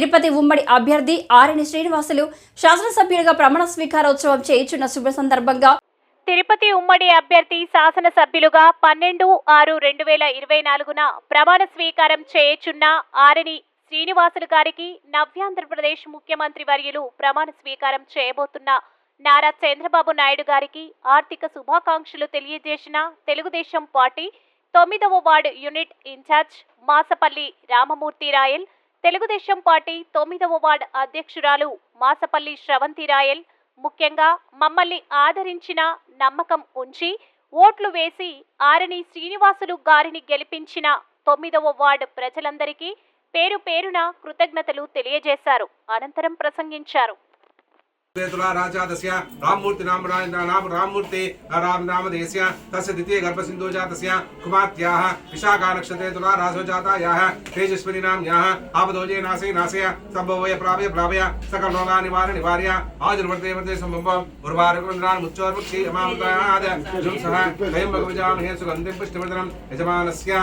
తిరుపతి ఉమ్మడి అభ్యర్థి ఆర్ఎన్ శ్రీనివాసులు శాసనసభ్యులుగా ప్రమాణ స్వీకారోత్సవం చేయించున్న శుభ సందర్భంగా తిరుపతి ఉమ్మడి అభ్యర్థి శాసనసభ్యులుగా పన్నెండు ఆరు రెండు వేల ఇరవై నాలుగున ప్రమాణ స్వీకారం చేయుచున్న ఆరని శ్రీనివాసులు గారికి నవ్యాంధ్రప్రదేశ్ ముఖ్యమంత్రి వర్యులు ప్రమాణ స్వీకారం చేయబోతున్న నారా చంద్రబాబు నాయుడు గారికి ఆర్థిక శుభాకాంక్షలు తెలియజేసిన తెలుగుదేశం పార్టీ తొమ్మిదవ ward unit incharge Masapalli Ramamurthy Rayal Telugu Desam party తొమ్మిదవ వార్డు అధ్యక్షురాలు మాసపల్లి శ్రవంతి రాయల్ ముఖ్యంగా మమ్మల్ని ఆదరించిన నమ్మకం ఉంచి ఓట్లు వేసి ఆరని శ్రీనివాసులు గారిని గెలిపించిన తొమ్మిదవ వార్డు ప్రజలందరికీ పేరు పేరున కృతజ్ఞతలు తెలియజేశారు. అనంతరం ప్రసంగించారు. तुला राजा तस्य राममूर्ति नाम नाम राममूर्ति राम नाम देस्य तस्य द्वितीय गर्भसिन्धु जातस्य कुमार्त्याः विशाखा नक्षत्रे तुला रासो जाता याः तेजस्विनी नाम याः आपदोजे नासे नासय संभवय प्रावय प्रावय सकल रोगा निवार निवार्य आजुर्वर्ते वर्ते संभवम् उर्वारुकुन्द्रान् मुच्चोर्मुक्षि अमामृताद जुं सह वयं भगवजामहे सुगन्धिं पुष्टिवर्धनं यजमानस्य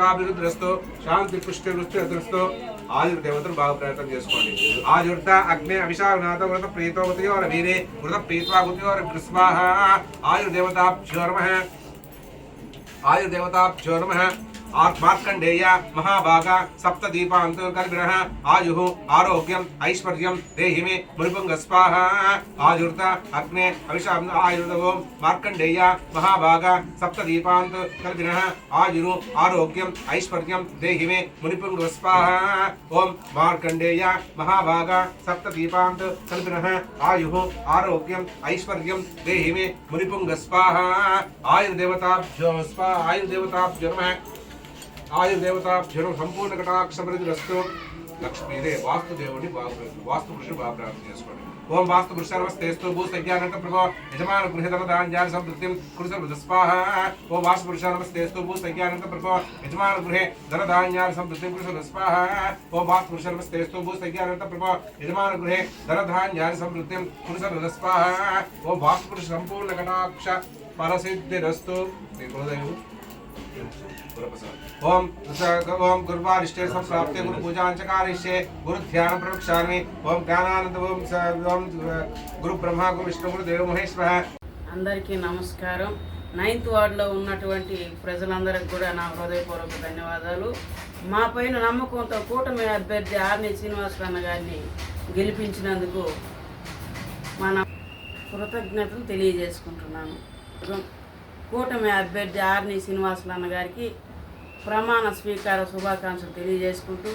వాజిమాన్మే శాంతి పుష్టి వృష్టి ఆయుర్ దేవతను బాగా ప్రయత్నం చేసుకోండి. ఆయుర్త అగ్ని అభిషానాథ వృత ప్రీతోవతయోర వీరే వృత ప్రీత్వాగుతయోర కృస్వాహ ఆయుర్దేవతాభ్యో నమః. ఆయుర్దేవతాభ్యో నమః. మార్కండేయ మహాభాగ సప్త దీపాంతో కల్పిన ఆయు ఆరోగ్యం ఐశ్వర్యం దేహి మే మృపంగ స్వాహ ఆయుర్త అగ్నే అవిషాం ఆయుర్దవం మార్కండేయ మహాభాగ సప్త దీపాంతో కల్పిన ఆయురు ఆరోగ్యం ఐశ్వర్యం దేహి మే మునిపుంగ స్వాహ ఓం మార్కండేయ మహాభాగ సప్త దీపాంతో కల్పిన ఆయు ఆరోగ్యం ఐశ్వర్యం దేహి మే మునిపుంగ స్వాహ ఆయుర్దేవతాభ్యో స్వాహ ఆయుర్దేవతాభ్యో నమః ఆయుర్దేవతాభ్యో సంపూర్ణ కటాక్షమృతిరస్తు లక్ష్మీదే వాస్తుదేవుని బాగు వాస్తు పురుషుడు బాగా ప్రార్థన చేసుకోండి ఓం వాస్తు పురుషానమస్తేస్తు భూ సంజ్ఞానంత ప్రభో యజమాన గృహధన దాన్యాన సంతృప్తిం కురుసర్వ స్వాహ ఓం వాస్తు పురుషానమస్తేస్తు భూ సంజ్ఞానంత ప్రభో యజమాన గృహే ధన ధాన్యాన సంతృప్తిం కురుసర్వ స్వాహ ఓం వాస్తు పురుషానమస్తేస్తు భూ సంజ్ఞానంత ప్రభో యజమాన గృహే ధన ధాన్యాన సంతృప్తిం కురుసర్వ స్వాహ ఓం వాస్తు పురుష సంపూర్ణ కటాక్ష పరసిద్ధిరస్తు మీ హృదయం ओम ओम गुरुवारिष्टे संप्राप्ते गुरु पूजांचकारिष्ये गुरु ध्यान प्रवक्ष्यामि ओम ज्ञानानंद ओम स- ओम गुरु ब्रह्मा गुरु विष्णु गुरु देव महेश्वर అందరికీ నమస్కారం నైన్త్ వార్డులో ఉన్నటువంటి ప్రజలందరికీ కూడా నా హృదయపూర్వక ధన్యవాదాలు మా పైన నమ్మకంతో కూటమి అభ్యర్థి ఆర్ని శ్రీనివాసరావు గారిని గెలిపించినందుకు మన కృతజ్ఞతలు తెలియజేసుకుంటున్నాను కూటమి అభ్యర్థి ఆర్ని శ్రీనివాసరావు గారికి ప్రమాణ స్వీకార శుభాకాంక్షలు తెలియజేసుకుంటూ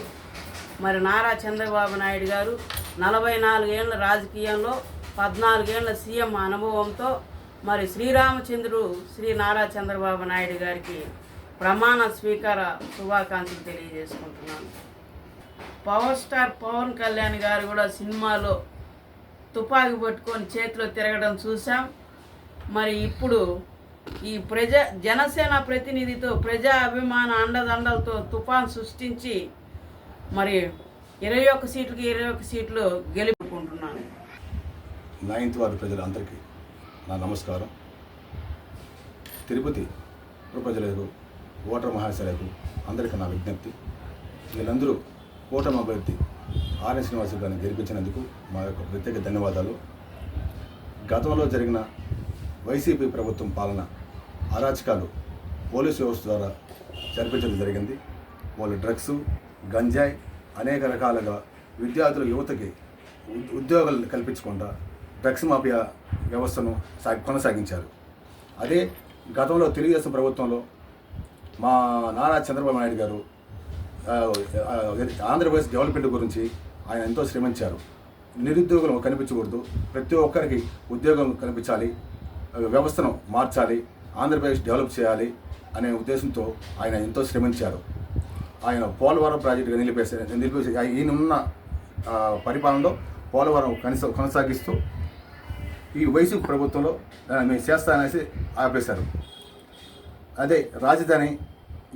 మరి నారా చంద్రబాబు నాయుడు గారు నలభై నాలుగేళ్ళ రాజకీయంలో పద్నాలుగేళ్ళ సీఎం అనుభవంతో మరి శ్రీరామచంద్రుడు శ్రీ నారా చంద్రబాబు నాయుడు గారికి ప్రమాణ స్వీకార శుభాకాంక్షలు తెలియజేసుకుంటున్నాను. పవర్ స్టార్ పవన్ కళ్యాణ్ గారు కూడా సినిమాలో తుపాకీ పట్టుకొని చేతిలో తిరగడం చూసాం మరి ఇప్పుడు ఈ ప్రజ జనసేన ప్రతినిధితో ప్రజా అభిమాన అండదండలతో తుఫాన్ సృష్టించి మరి ఇరవై ఒక్క సీట్లకి ఇరవై ఒక్క సీట్లు గెలుపుకుంటున్నాను. నైన్త్ వార్డు ప్రజలందరికీ నా నమస్కారం. తిరుపతి ప్రజలకు ఓటర్ మహాశయులకు అందరికీ నా విజ్ఞప్తి. వీళ్ళందరూ ఓటమి అభ్యర్థి ఆర్ఎన్ శ్రీనివాసు గారిని గెలిపించినందుకు మా యొక్క ప్రత్యేక ధన్యవాదాలు. గతంలో జరిగిన వైసీపీ ప్రభుత్వం పాలన అరాచకాలు పోలీసు వ్యవస్థ ద్వారా జరిపించడం జరిగింది. వాళ్ళు డ్రగ్స్ గంజాయి అనేక రకాలుగా విద్యార్థుల యువతకి ఉద్- ఉద్యోగాలు కల్పించకుండా డ్రగ్స్ మాఫియా వ్యవస్థను సా కొనసాగించారు. అదే గతంలో తెలుగుదేశం ప్రభుత్వంలో మా నారా చంద్రబాబు నాయుడు గారు ఆంధ్రప్రదేశ్ డెవలప్మెంట్ గురించి ఆయన ఎంతో శ్రమించారు. నిరుద్యోగులు కనిపించకూడదు. ప్రతి ఒక్కరికి ఉద్యోగం కనిపించాలి వ్యవస్థను మార్చాలి ఆంధ్రప్రదేశ్ డెవలప్ చేయాలి అనే ఉద్దేశంతో ఆయన ఎంతో శ్రమించారు. ఆయన పోలవరం ప్రాజెక్టుగా నిలిపేసే నిలిపేసి ఈయన ఉన్న పరిపాలనలో పోలవరం కనీస కొనసాగిస్తూ ఈ వైసీపీ ప్రభుత్వంలో దాన్ని మేము చేస్తాననేసి ఆపేశారు. అదే రాజధాని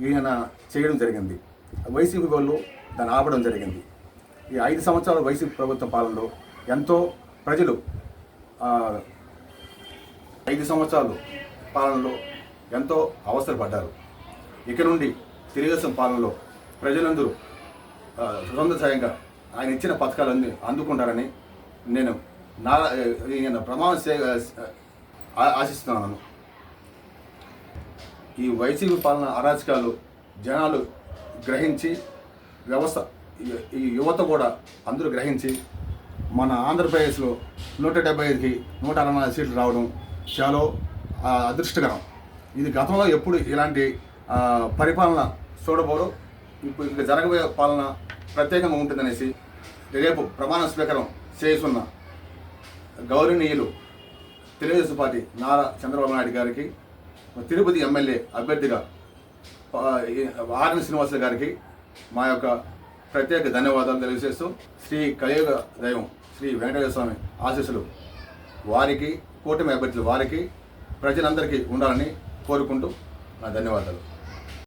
ఈయన చేయడం జరిగింది. వైసీపీ వాళ్ళు దాన్ని ఆపడం జరిగింది. ఈ ఐదు సంవత్సరాల వైసీపీ ప్రభుత్వ పాలనలో ఎంతో ప్రజలు ఐదు సంవత్సరాలు పాలనలో ఎంతో అవసరపడ్డారు. ఇక నుండి తెలుగుదేశం పాలనలో ప్రజలందరూ సుగంధ స్వతంత్రసాయంగా ఆయన ఇచ్చిన పథకాలన్నీ అందుకుంటారని నేను నా ఈయన ప్రమాణ చే- ఆశిస్తున్నాను. ఈ వైసీపీ పాలన అరాచకాలు జనాలు గ్రహించి వ్యవస్థ ఈ- యువత కూడా అందరూ గ్రహించి మన ఆంధ్రప్రదేశ్లో నూట డెబ్బై ఐదుకి నూట అరవై సీట్లు రావడం చాలా అదృష్టకరం. ఇది గతంలో ఎప్పుడు ఇలాంటి పరిపాలన చూడబోరు. ఇప్పుడు ఇంకా జరగబోయే పాలన ప్రత్యేకంగా ఉంటుందనేసి రేపు ప్రమాణ స్వీకారం చేస్తున్న గౌరవనీయులు తెలుగుదేశం పార్టీ నారా చంద్రబాబు నాయుడు గారికి తిరుపతి ఎమ్మెల్యే అభ్యర్థిగా ఆర్ఎన్ శ్రీనివాసులు గారికి మా యొక్క ప్రత్యేక ధన్యవాదాలు తెలియజేస్తూ శ్రీ కలియుగ దైవం శ్రీ వెంకటేశ్వర స్వామి ఆశీస్సులు వారికి కూటమి అభ్యర్థులు వారికి ప్రజలందరికీ ఉండాలని కోరుకుంటూ నా ధన్యవాదాలు.